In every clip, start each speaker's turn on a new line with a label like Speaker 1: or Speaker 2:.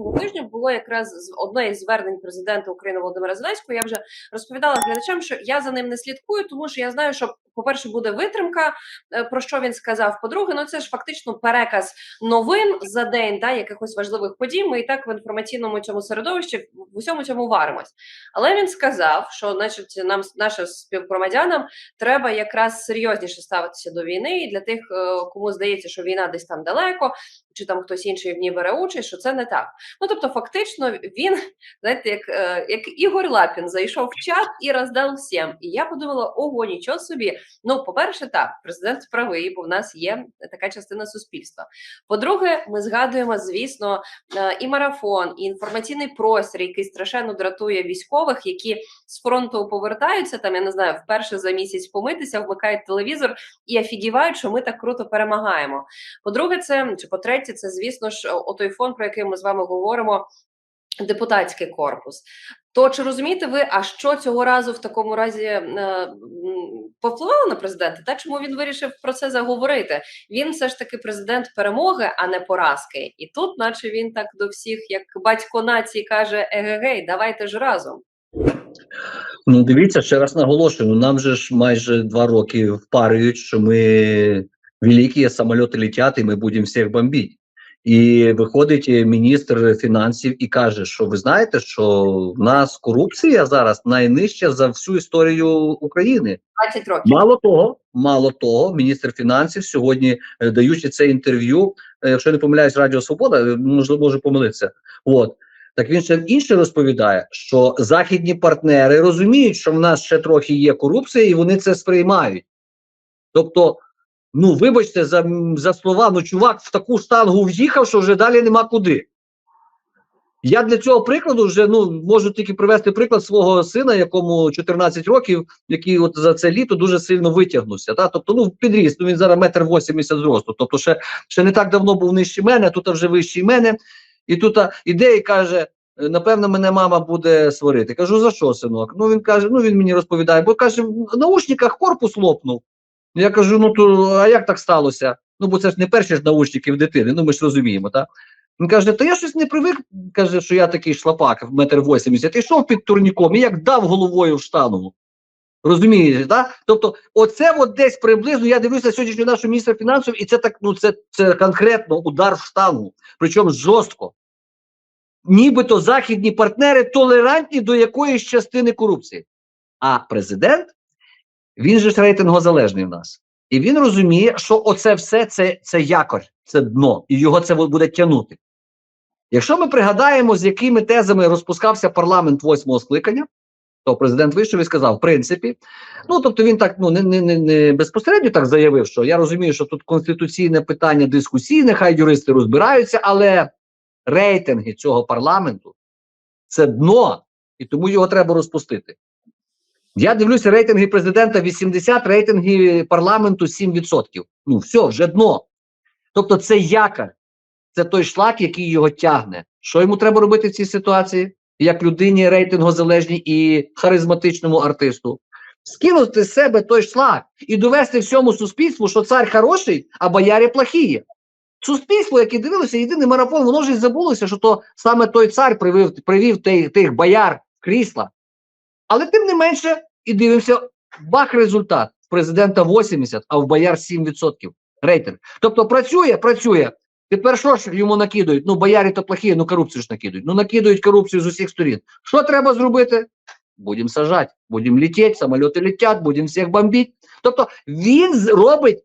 Speaker 1: Цього тижня було якраз одне із звернень президента України Володимира Зеленського. Я вже розповідала глядачам, що я за ним не слідкую, тому що я знаю, що по-перше, буде витримка, е, про що він сказав. По-друге, ну це ж фактично переказ новин за день, да, якихось важливих подій. Ми і так в інформаційному цьому середовищі в усьому цьому варимось. Але він сказав, що, значить, нам нашим співгромадянам треба якраз серйозніше ставитися до війни, і для тих, е, кому здається, що війна десь там далеко, чи там хтось інший в ній бере участь, що це не так. Ну тобто, фактично, він знаєте, як, е, як Ігор Лапін зайшов в чат і роздав всім. І я подумала: ого, нічого собі. Ну, по-перше, так, президент правий, бо в нас є така частина суспільства. По-друге, ми згадуємо, звісно, е, і марафон, і інформаційний простір, який страшенно дратує військових, які з фронту повертаються там. Я не знаю, вперше за місяць помитися, вмикають телевізор і офігівають, що ми так круто перемагаємо. По-друге, це чи по-третє, це звісно ж отой фонд, про який ми з вами говоримо. Депутатський корпус. То чи розумієте ви, а що цього разу в такому разі е, повпливало на президента? Та чому він вирішив про це заговорити? Він все ж таки президент перемоги, а не поразки. І тут, наче він так до всіх, як батько нації, каже: Егегей, давайте ж разом.
Speaker 2: Ну, дивіться, ще раз наголошую. ну, Нам же ж майже два роки впарюють, що ми великі самоліти летять, і ми будемо всіх бомбити. І виходить міністр фінансів і каже, що ви знаєте, що в нас корупція зараз найнижча за всю історію України.
Speaker 1: 20 років.
Speaker 2: Мало того, мало того, міністр фінансів сьогодні, е, даючи це інтерв'ю, е, якщо не помиляюсь, Радіо Свобода, е, можливо, може помилитися. От так він ще інше розповідає, що західні партнери розуміють, що в нас ще трохи є корупція, і вони це сприймають. Тобто, ну вибачте за, за слова, ну чувак в таку штангу в'їхав, що вже далі нема куди. Я для цього прикладу вже ну можу тільки привести приклад свого сина, якому 14 років, який от за це літо дуже сильно витягнувся. Та? Тобто, ну підріс, ну він зараз метр 80 зросту. Тобто, ще, ще не так давно був нижчий мене, а тут вже вищий мене. І тут іде і каже: «Е, напевно, мене мама буде сварити. Кажу, за що, синок? Ну він каже: ну він мені розповідає, бо каже, в наушниках корпус лопнув. Я кажу: ну то а як так сталося? Ну, бо це ж не перші ж наушники в дитини, ну ми ж розуміємо, так? Він каже, та я щось не привик, каже, що я такий шлапак, метр вісімдесят, йшов під турніком і як дав головою в штангу. Розумієте, так? Тобто, оце от десь приблизно, я дивлюся сьогоднішнього нашого міністра фінансів, і це так, ну це, це конкретно удар в штангу, причому жорстко. Нібито західні партнери толерантні до якоїсь частини корупції. А президент, він же ж рейтингозалежний в нас. І він розуміє, що оце все це, це якорь, це дно, і його це буде тягнути. Якщо ми пригадаємо, з якими тезами розпускався парламент восьмого скликання, то президент вийшов і сказав, в принципі, ну тобто він так ну не, не, не, не безпосередньо так заявив, що я розумію, що тут конституційне питання дискусійне, хай юристи розбираються, але рейтинги цього парламенту це дно, і тому його треба розпустити. Я дивлюся рейтинги президента 80, рейтинги парламенту 7%. Ну, все, вже дно. Тобто, це якорь, це той шлак, який його тягне. Що йому треба робити в цій ситуації? Як людині рейтингозалежній і харизматичному артисту? Скинути з себе той шлак і довести всьому суспільству, що цар хороший, а боярі плохі. Суспільство, яке дивилося, єдиний марафон, воно ж і забулося, що то саме той цар привів, привів тих, тих бояр крісла. Але тим не менше, і дивимося, бах результат. Президента 80, а в бояр 7% рейтинг. Тобто працює, працює. Тепер що ж йому накидують? Ну, боярі то плохі, ну корупцію ж накидують. Ну, накидують корупцію з усіх сторін. Що треба зробити? Будемо сажати, будемо летіти, самоліти летять, будемо всіх бомбити. Тобто він робить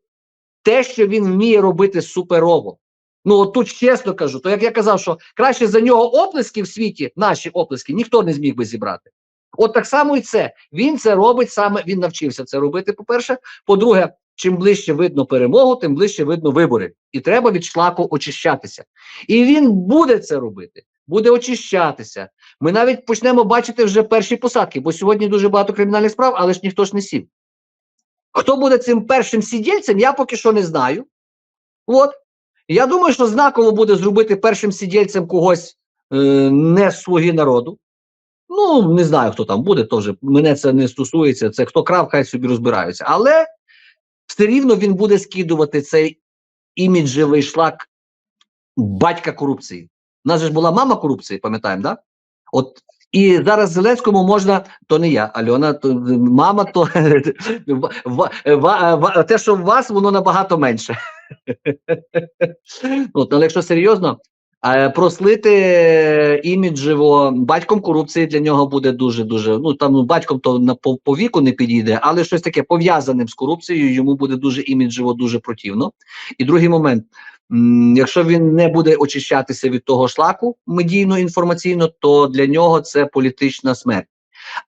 Speaker 2: те, що він вміє робити суперово. Ну, от тут чесно кажу, то як я казав, що краще за нього оплески в світі, наші оплески, ніхто не зміг би зібрати. От так само і це. Він це робить саме, він навчився це робити, по-перше. По-друге, чим ближче видно перемогу, тим ближче видно вибори. І треба від шлаку очищатися. І він буде це робити, буде очищатися. Ми навіть почнемо бачити вже перші посадки, бо сьогодні дуже багато кримінальних справ, але ж ніхто ж не сів. Хто буде цим першим сидільцем, я поки що не знаю. От. Я думаю, що знаково буде зробити першим сидільцем когось е, не слуги народу. Ну, не знаю, хто там буде, вже мене це не стосується. Це хто крав, хай собі розбираються. Але все рівно він буде скидувати цей іміджевий шлак батька корупції. У нас ж була мама корупції, пам'ятаємо, да? От і зараз Зеленському можна, то не я, Альона, то мама, то те, що в вас, воно набагато менше. От, але якщо серйозно, прослити е, іміджево батьком корупції для нього буде дуже дуже. Ну там ну, батьком то на по, по віку не підійде, але щось таке пов'язаним з корупцією йому буде дуже іміджево, дуже противно. І другий момент. Якщо він не буде очищатися від того шлаку медійно інформаційно, то для нього це політична смерть.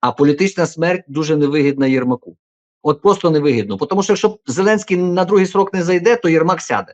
Speaker 2: А політична смерть дуже невигідна Єрмаку. От просто невигідно. Тому що якщо Зеленський на другий срок не зайде, то Єрмак сяде.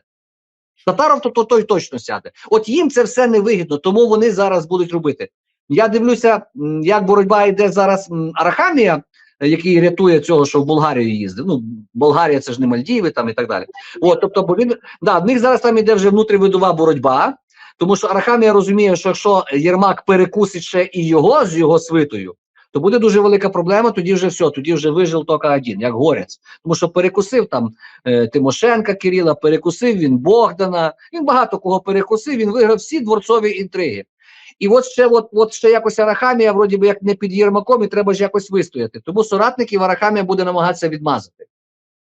Speaker 2: Татаров то, то той точно сяде. От їм це все невигідно, тому вони зараз будуть робити. Я дивлюся, як боротьба йде зараз Арахамія, е, який рятує цього, що в Болгарію їздив. Ну, Болгарія це ж не Мальдіви там і так далі. От, тобто, бо він да, в них зараз там іде вже внутрівидова боротьба, тому що Арахамія розуміє, що якщо Єрмак перекусить ще і його з його свитою, то буде дуже велика проблема. Тоді вже все, тоді вже вижив тільки один, як горець. Тому що перекусив там е, Тимошенка Кирила, перекусив він Богдана. Він багато кого перекусив. Він виграв всі дворцові інтриги. І от ще, от, от ще якось Арахамія, вроді би як не під Єрмаком, і треба ж якось вистояти. Тому соратників Арахамія буде намагатися відмазати.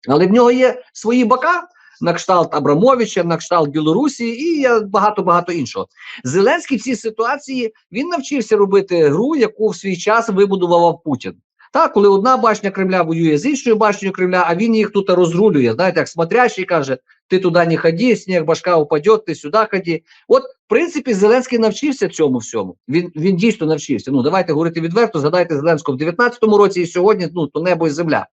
Speaker 2: Але в нього є свої бока. На кшталт Абрамовича, на кшталт Білорусі і багато-багато іншого. Зеленський в цій ситуації він навчився робити гру, яку в свій час вибудував Путін. Так, коли одна башня Кремля воює з іншою башнею Кремля, а він їх тут розрулює. Знаєте, як смотрящий каже: ти туди не ходи, сніг башка упаде, ти сюди ходи. От, в принципі, Зеленський навчився цьому всьому. Він він дійсно навчився. Ну, давайте говорити відверто. Згадайте Зеленського в 19-му році і сьогодні ну, то небо і земля.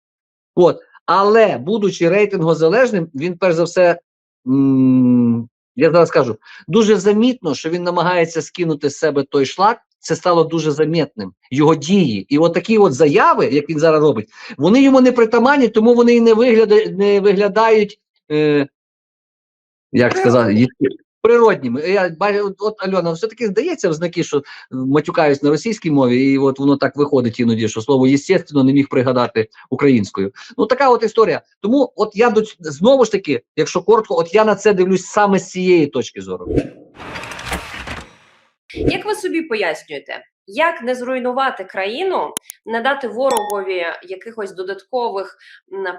Speaker 2: От. Але, будучи рейтингозалежним, він перш за все, м я зараз скажу, дуже замітно, що він намагається скинути з себе той шлак. Це стало дуже замітним. Його дії. І от такі от заяви, як він зараз робить, вони йому не притаманні, тому вони і не, вигляда, не виглядають, е, як сказати, є- природніми. Я бачу, от, Альона, все-таки здається в знаки, що матюкаюсь на російській мові, і от воно так виходить іноді, що слово єстественно не міг пригадати українською. Ну така от історія. Тому, от я до знову ж таки, якщо коротко, от я на це дивлюсь саме з цієї точки зору.
Speaker 1: Як ви собі пояснюєте, як не зруйнувати країну, не дати ворогові якихось додаткових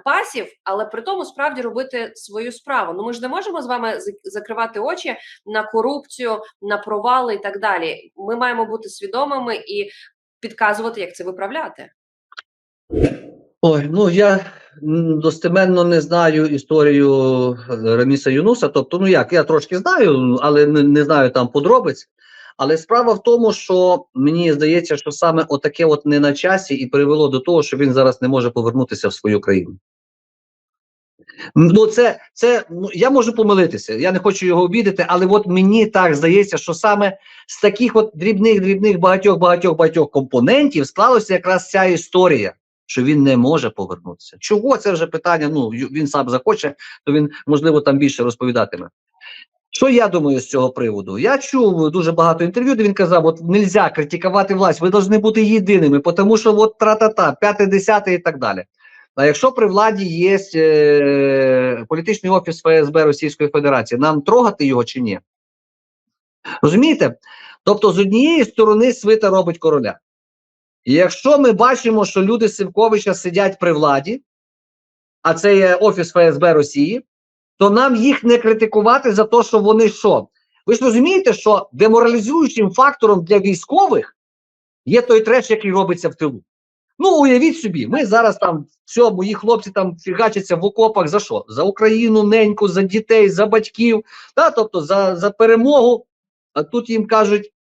Speaker 1: пасів, але при тому справді робити свою справу? Ну ми ж не можемо з вами закривати очі на корупцію, на провали і так далі. Ми маємо бути свідомими і підказувати, як це виправляти.
Speaker 2: Ой, ну я достеменно не знаю історію е, Раміса Юнуса. Тобто, ну як, я трошки знаю, але не, не знаю там подробиць. Але справа в тому, що мені здається, що саме отаке от не на часі і привело до того, що він зараз не може повернутися в свою країну. Ну, це, це ну, я можу помилитися, я не хочу його обідати, але от мені так здається, що саме з таких от дрібних, дрібних багатьох, багатьох, багатьох компонентів склалася якраз ця історія що він не може повернутися. Чого це вже питання? Ну він сам захоче, то він можливо там більше розповідатиме. Що я думаю з цього приводу? Я чув дуже багато інтерв'ю, де він казав: от нельзя критикувати власть, ви повинні бути єдиними, тому що от тра-та-та, п'яте, десяте і так далі. А якщо при владі є е, політичний офіс ФСБ Російської Федерації, нам трогати його чи ні? Розумієте? Тобто, з однієї сторони свита робить короля. І якщо ми бачимо, що люди Сивковича сидять при владі, а це є офіс ФСБ Росії, то нам їх не критикувати за те, що вони що. Ви ж розумієте, що деморалізуючим фактором для військових є той треш, який робиться в тилу. Ну, уявіть собі, ми зараз там все, мої хлопці там фігачаться в окопах за що? За Україну, неньку, за дітей, за батьків, та, тобто за, за перемогу. А тут їм кажуть,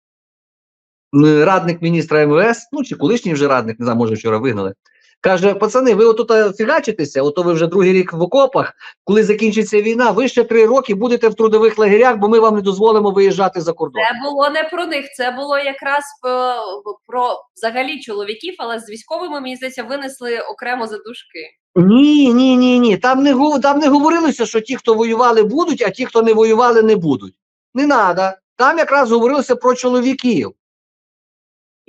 Speaker 2: радник міністра МВС, ну чи колишній вже радник, не знаю, може вчора вигнали. Каже: пацани, ви отут е, фігачитеся, ото ви вже другий рік в окопах. Коли закінчиться війна, ви ще три роки будете в трудових лагерях, бо ми вам не дозволимо виїжджати за кордон.
Speaker 1: Це було не про них, це було якраз е, про взагалі чоловіків, але з військовими мені здається винесли окремо задушки.
Speaker 2: Ні, ні, ні, ні. Там не там не говорилося, що ті, хто воювали, будуть, а ті, хто не воювали, не будуть. Не треба. Там якраз говорилося про чоловіків.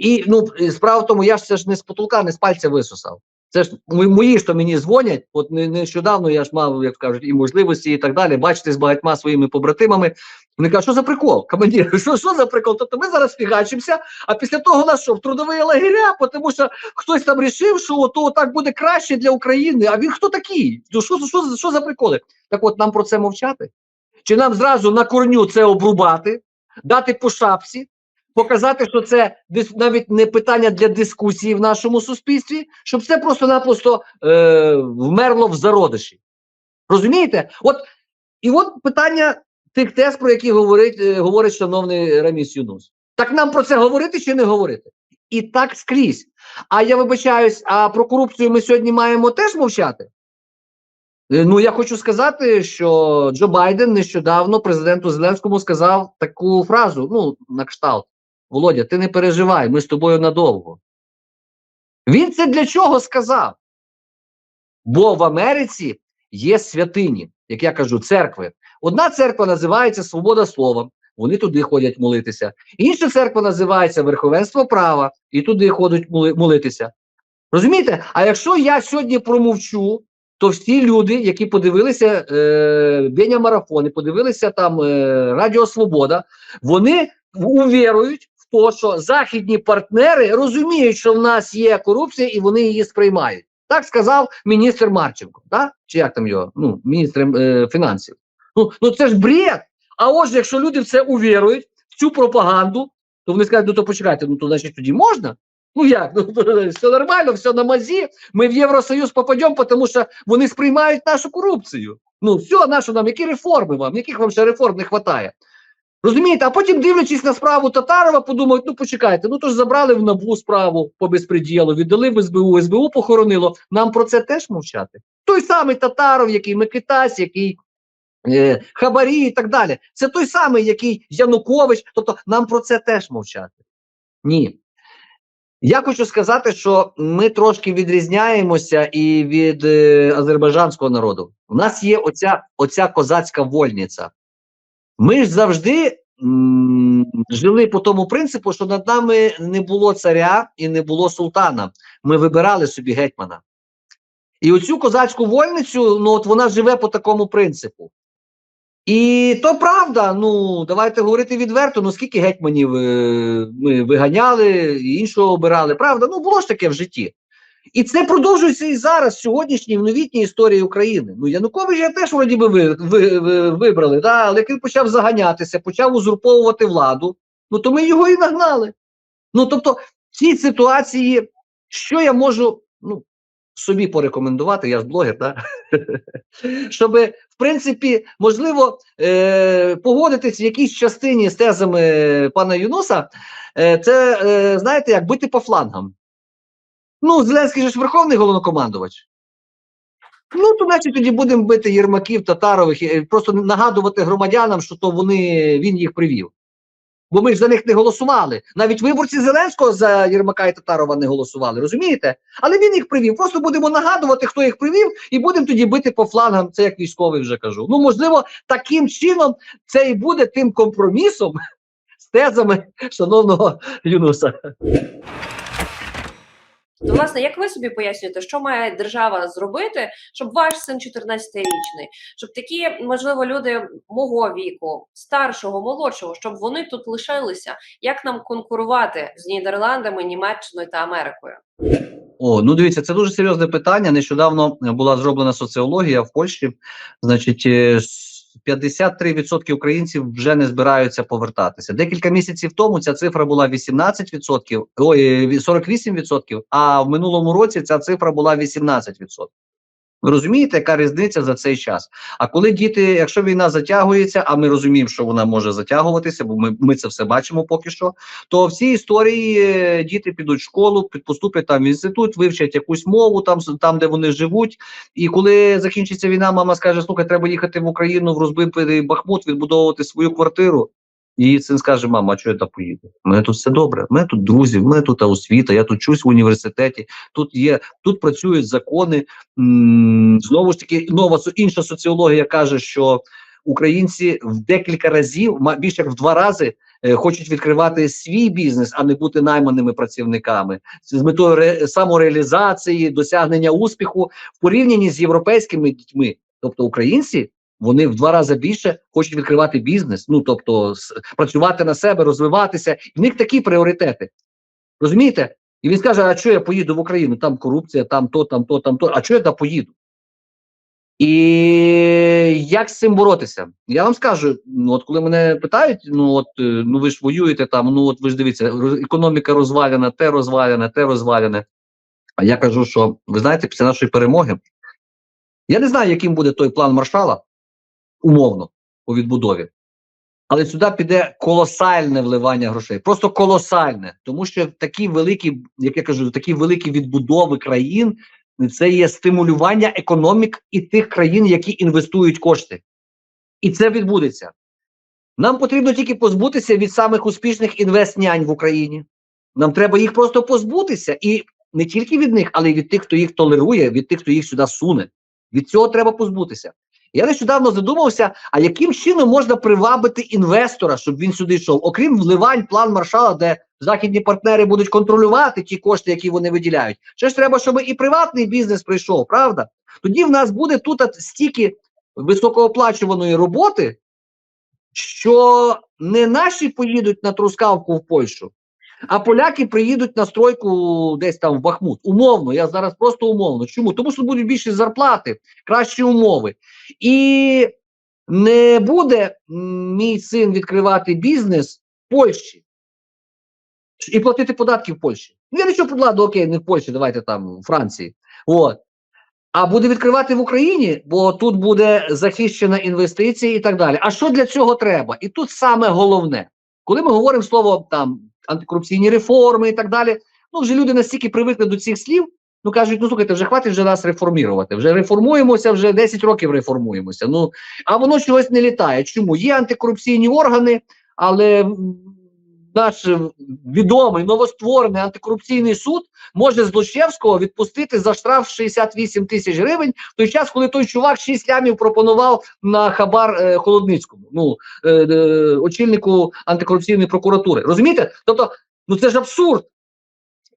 Speaker 2: І ну, справа в тому, я ж це ж не з потолка, не з пальця висосав. Це ж мо- мої, що мені дзвонять. От нещодавно я ж мав, як кажуть, і можливості, і так далі. Бачити з багатьма своїми побратимами. Вони кажуть, що за прикол? Командир, що, що за прикол? Тобто ми зараз фігачимося, а після того нас що, в трудові лагеря, тому що хтось там рішив, що ото так буде краще для України. А він хто такий? Ну, Що, що, що, що за приколи? Так от нам про це мовчати? Чи нам зразу на корню це обрубати, дати по шапці, показати, що це навіть не питання для дискусії в нашому суспільстві, щоб це просто-напросто е, вмерло в зародиші. Розумієте? От і от питання тих тез, про які говорить, е, говорить шановний Раміс Юнус. Так нам про це говорити чи не говорити? І так скрізь. А я вибачаюсь, а про корупцію ми сьогодні маємо теж мовчати? Е, Ну, я хочу сказати, що Джо Байден нещодавно президенту Зеленському сказав таку фразу: ну, на кшталт: Володя, ти не переживай, ми з тобою надовго. Він це для чого сказав? Бо в Америці є святині, як я кажу, церкви. Одна церква називається Свобода Слова, вони туди ходять молитися. Інша церква називається Верховенство права, і туди ходять молитися. Розумієте? А якщо я сьогодні промовчу, то всі люди, які подивилися е, Беня Марафони, подивилися там е, Радіо Свобода, вони увірують те, що західні партнери розуміють, що в нас є корупція, і вони її сприймають. Так сказав міністр Марченко, так? чи як там його? Ну, міністр е, фінансів. Ну, ну це ж бред. А отже, якщо люди в це увірують, в цю пропаганду, то вони скажуть, ну то почекайте, ну то значить тоді можна? Ну як? Ну, все нормально, все на мазі. Ми в Євросоюз попадемо, тому що вони сприймають нашу корупцію. Ну, все, нашу нам, які реформи вам, яких вам ще реформ не вистачає? Розумієте, а потім, дивлячись на справу Татарова, подумають: ну почекайте, ну то ж забрали в НАБУ справу по безпреділу, віддали в СБУ, СБУ похоронило. Нам про це теж мовчати. Той самий Татаров, який Микитась, який е, Хабарі і так далі. Це той самий, який Янукович. Тобто нам про це теж мовчати. Ні. Я хочу сказати, що ми трошки відрізняємося і від е, азербайджанського народу. У нас є оця, оця козацька вольниця. Ми ж завжди жили по тому принципу, що над нами не було царя і не було султана. Ми вибирали собі гетьмана. І оцю козацьку вольницю, ну от вона живе по такому принципу. І то правда, ну давайте говорити відверто. Ну скільки гетьманів е, ми виганяли, іншого обирали. Правда, ну було ж таке в житті. І це продовжується і зараз, сьогоднішній в новітній історії України. Ну Януковича теж вроді би ви, ви, ви, вибрали, да? але як він почав заганятися, почав узурповувати владу, ну то ми його і нагнали. Ну тобто, в цій ситуації, що я можу ну, собі порекомендувати, я ж блогер, да? щоб, в принципі, можливо, е, погодитись в якійсь частині з тезами пана Юнуса, е, це, е, знаєте, як бити по флангам. Ну, Зеленський же ж верховний головнокомандувач. Ну, то значить тоді будемо бити Єрмаків, Татарових, і просто нагадувати громадянам, що то вони, він їх привів. Бо ми ж за них не голосували. Навіть виборці Зеленського за Єрмака і Татарова не голосували, розумієте? Але він їх привів. Просто будемо нагадувати, хто їх привів, і будемо тоді бити по флангам. Це як військовий вже кажу. Ну, можливо, таким чином це і буде тим компромісом з тезами шановного Юнуса.
Speaker 1: То, власне, як ви собі пояснюєте, що має держава зробити, щоб ваш син 14-річний, щоб такі, можливо, люди мого віку, старшого, молодшого, щоб вони тут лишилися, як нам конкурувати з Нідерландами, Німеччиною та Америкою?
Speaker 2: О, ну дивіться, це дуже серйозне питання. Нещодавно була зроблена соціологія в Польщі. Значить, е, 53% українців вже не збираються повертатися. Декілька місяців тому ця цифра була 18%, ой, е, 48%, а в минулому році ця цифра була 18%. Ви розумієте, яка різниця за цей час? А коли діти, якщо війна затягується, а ми розуміємо, що вона може затягуватися, бо ми, ми це все бачимо поки що, то в цій історії е, діти підуть в школу, поступлять там в інститут, вивчать якусь мову там, там, де вони живуть. І коли закінчиться війна, мама скаже: слухай, треба їхати в Україну в розбитий Бахмут, відбудовувати свою квартиру. І син скаже: мама, а чого я так поїду? У мене тут все добре. У тут друзі, в мене тут освіта, я тут чусь в університеті, тут є, тут працюють закони. Знову ж таки, нова со- інша соціологія каже, що українці в декілька разів, більше як в два рази, е, хочуть відкривати свій бізнес, а не бути найманими працівниками з метою ре, самореалізації, досягнення успіху в порівнянні з європейськими дітьми. Тобто українці вони в два рази більше хочуть відкривати бізнес, ну тобто працювати на себе, розвиватися. В них такі пріоритети. Розумієте? І він скаже: А що я поїду в Україну? Там корупція, там то, там то, там то. А що я та поїду? І як з цим боротися? Я вам скажу: ну от коли мене питають, ну от е, ну ви ж воюєте там, ну от ви ж дивіться, економіка розвалена, те розвалене, те розвалене. А я кажу, що ви знаєте, після нашої перемоги я не знаю, яким буде той план маршала, умовно, по відбудові. Але сюди піде колосальне вливання грошей, просто колосальне, тому що такі великі, як я кажу, такі великі відбудови країн це є стимулювання економік і тих країн, які інвестують кошти. І це відбудеться. Нам потрібно тільки позбутися від самих успішних інвестнянь в Україні. Нам треба їх просто позбутися, і не тільки від них, але й від тих, хто їх толерує, від тих, хто їх сюди суне. Від цього треба позбутися. Я нещодавно задумався, а яким чином можна привабити інвестора, щоб він сюди йшов, окрім вливань, план маршала, де західні партнери будуть контролювати ті кошти, які вони виділяють. Ще ж треба, щоб і приватний бізнес прийшов, правда? Тоді в нас буде тут стільки високооплачуваної роботи, що не наші поїдуть на трускавку в Польщу, а поляки приїдуть на стройку десь там в Бахмут. Умовно, я зараз просто умовно. Чому? Тому що будуть більші зарплати, кращі умови. І не буде мій син відкривати бізнес в Польщі і платити податки в Польщі. Ну, я нічого подладу, окей, не в Польщі, давайте там в Франції. От. А буде відкривати в Україні, бо тут буде захищена інвестиція і так далі. А що для цього треба? І тут саме головне, коли ми говоримо слово там антикорупційні реформи і так далі, ну вже люди настільки привикли до цих слів, ну кажуть, ну слухайте, вже хватить вже нас реформувати. Вже реформуємося, вже 10 років реформуємося. Ну а воно чогось не літає. Чому? Є антикорупційні органи, але наш е, відомий новостворений антикорупційний суд може Злочевського відпустити за штраф 68 тисяч гривень в той час, коли той чувак 6 лямів пропонував на хабар е, Холодницькому, ну е, е, очільнику антикорупційної прокуратури. Розумієте? Тобто, ну це ж абсурд.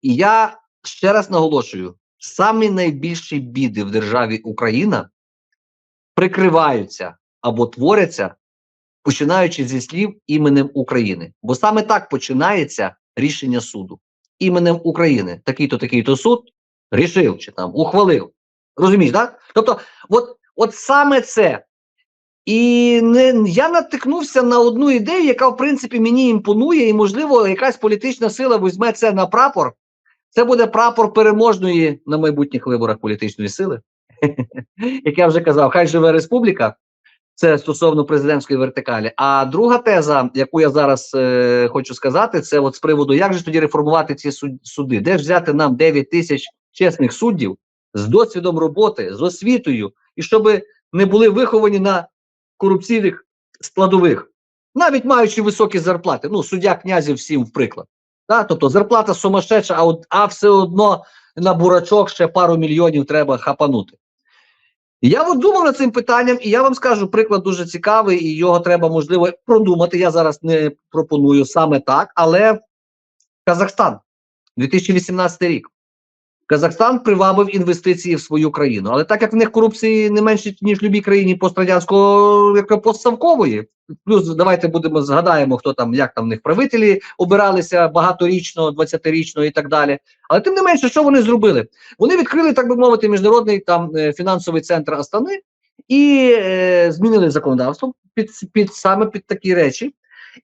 Speaker 2: І я ще раз наголошую: самі найбільші біди в державі Україна прикриваються або творяться, починаючи зі слів іменем України. Бо саме так починається рішення суду. Іменем України. Такий-то, такий-то суд рішив чи там ухвалив. Розумієш, так? Тобто, от, от саме це. І не, я натикнувся на одну ідею, яка, в принципі, мені імпонує, і, можливо, якась політична сила візьме це на прапор. Це буде прапор переможної на майбутніх виборах політичної сили. Як я вже казав, хай живе республіка. Це стосовно президентської вертикалі. А друга теза, яку я зараз е, хочу сказати, це от з приводу, як же тоді реформувати ці суд- суди, де ж взяти нам 9 тисяч чесних суддів з досвідом роботи, з освітою, і щоб не були виховані на корупційних складових, навіть маючи високі зарплати. Ну, суддя князів всім в приклад. Да? Тобто зарплата сумасшедша, а, от, а все одно на бурачок ще пару мільйонів треба хапанути. Я от думав над цим питанням, і я вам скажу, приклад дуже цікавий, і його треба можливо продумати. Я зараз не пропоную саме так, але Казахстан, 2018 рік. Казахстан привабив інвестиції в свою країну, але так як в них корупції не менше ніж в будь-якій країні пострадянського як постсовкової. Плюс давайте будемо згадаємо, хто там як там в них правителі обиралися багаторічно, 20-річно і так далі. Але тим не менше, що вони зробили? Вони відкрили, так би мовити, міжнародний там е, фінансовий центр Астани і е, змінили законодавство під, під саме під такі речі,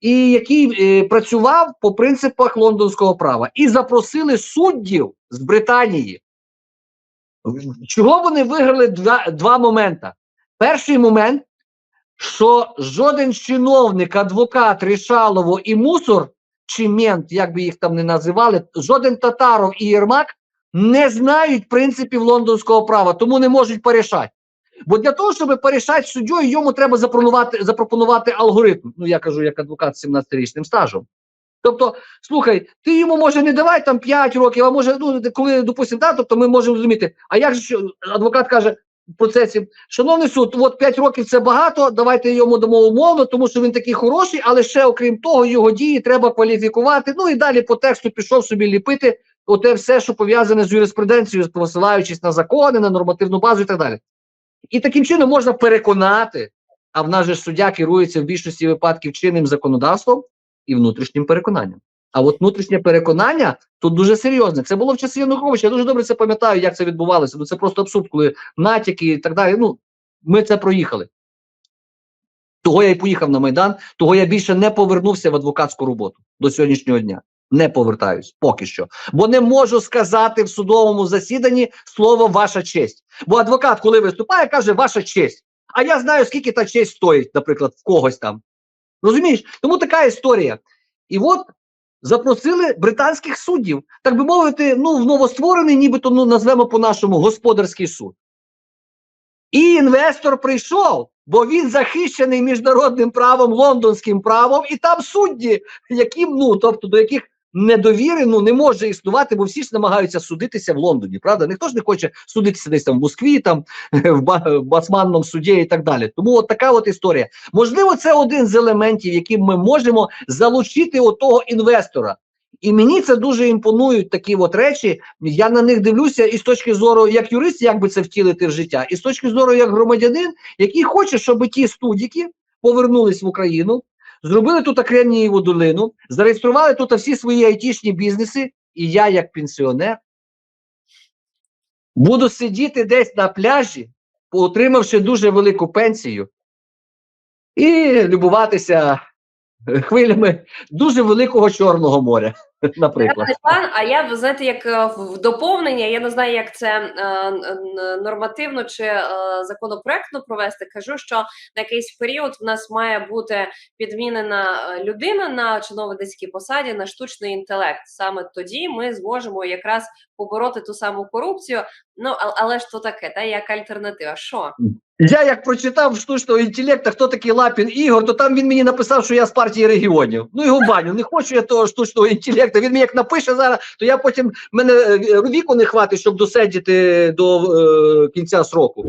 Speaker 2: і який е, працював по принципах лондонського права, і запросили суддів з Британії. Чого вони виграли два, два моменти? Перший момент, що жоден чиновник, адвокат, Рішалово і мусор, чи мент, як би їх там не називали, жоден татаров і Єрмак не знають принципів лондонського права, тому не можуть порішати. Бо для того, щоб порішати суддю, йому треба запропонувати, запропонувати алгоритм. Ну, я кажу, як адвокат з 17-річним стажем. Тобто, слухай, ти йому може не давай там 5 років, а може, ну коли допустимо, да, тобто ми можемо розуміти, а як же адвокат каже: процесі. Шановний суд, от 5 років це багато. Давайте йому дамо умовно, тому що він такий хороший, але ще окрім того, його дії треба кваліфікувати. Ну і далі по тексту пішов собі ліпити оте все, що пов'язане з юриспруденцією, посилаючись на закони, на нормативну базу і так далі. І таким чином можна переконати, а в нас же суддя керується в більшості випадків чинним законодавством і внутрішнім переконанням. А от внутрішнє переконання тут дуже серйозне. Це було в часи Януковича. Я дуже добре це пам'ятаю, як це відбувалося. Ну це просто абсурд, коли натяки і так далі. Ну ми це проїхали. Того я і поїхав на Майдан, того я більше не повернувся в адвокатську роботу до сьогоднішнього дня. Не повертаюсь поки що. Бо не можу сказати в судовому засіданні слово ваша честь. Бо адвокат, коли виступає, каже ваша честь. А я знаю, скільки та честь стоїть, наприклад, в когось там. Розумієш? Тому така історія. І от запросили британських суддів, так би мовити, ну, в новостворений, нібито ну, назвемо по-нашому господарський суд. І інвестор прийшов, бо він захищений міжнародним правом, лондонським правом, і там судді, яким, ну, тобто, до яких недовіри ну, не може існувати, бо всі ж намагаються судитися в Лондоні, правда? Ніхто ж не хоче судитися десь там в Москві, там в, ба- в Басманному суді і так далі. Тому от така от історія. Можливо, це один з елементів, яким ми можемо залучити отого інвестора. І мені це дуже імпонують такі от речі. Я на них дивлюся і з точки зору як юрист, як би це втілити в життя, і з точки зору як громадянин, який хоче, щоб ті студіки повернулись в Україну, зробили тут Кремнієву долину, зареєстрували тут всі свої айтішні бізнеси, і я, як пенсіонер, буду сидіти десь на пляжі, отримавши дуже велику пенсію, і любуватися хвилями дуже великого Чорного моря, наприклад.
Speaker 1: План, а я ви знаєте, як е, в доповнення, я не знаю, як це е, нормативно чи е, законопроектно провести. Кажу, що на якийсь період в нас має бути підмінена е, людина на чиновницькій посаді на штучний інтелект. Саме тоді ми зможемо якраз побороти ту саму корупцію. Ну але ж то таке, та як альтернатива. Що?
Speaker 2: Я як прочитав штучного інтелекту, хто такий Лапін Ігор, то там він мені написав, що я з партії регіонів. Ну його баню, не хочу я того штучного інтелекту. Він мені як напише зараз, то я потім мене е, віку не хватить, щоб досидіти до е, кінця сроку.